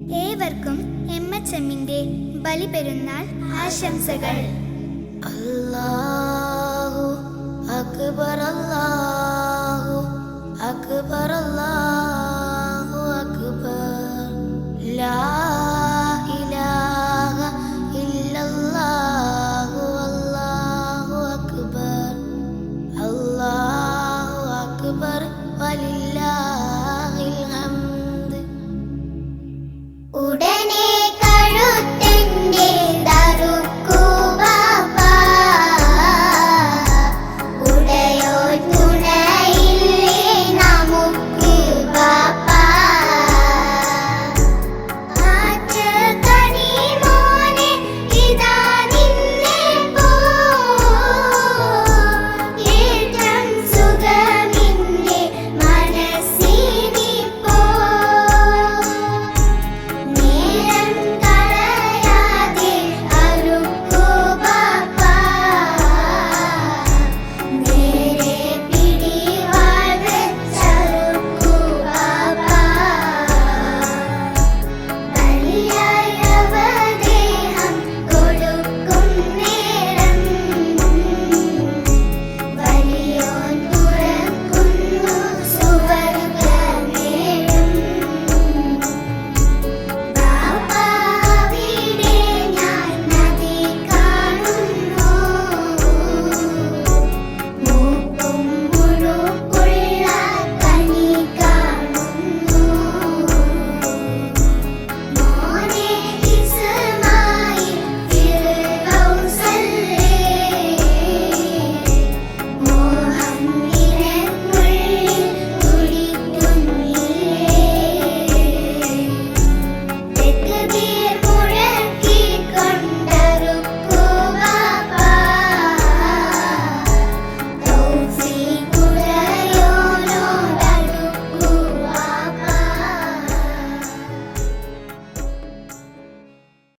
ഏവർക്കും M H എമ്മിന്റെ ബലിപെരുന്നാൾ ആശംസകൾ. അല്ലാഹു അക്ബർ അല്ലാഹു അക്ബർ അല്ലാഹു അക്ബർ. ലാ ഇലാഹ ഇല്ലല്ലാഹു അല്ലാഹു അക്ബർ. അല്ലാഹു അക്ബർ വലില്ലാഹിൽ ¡Ure!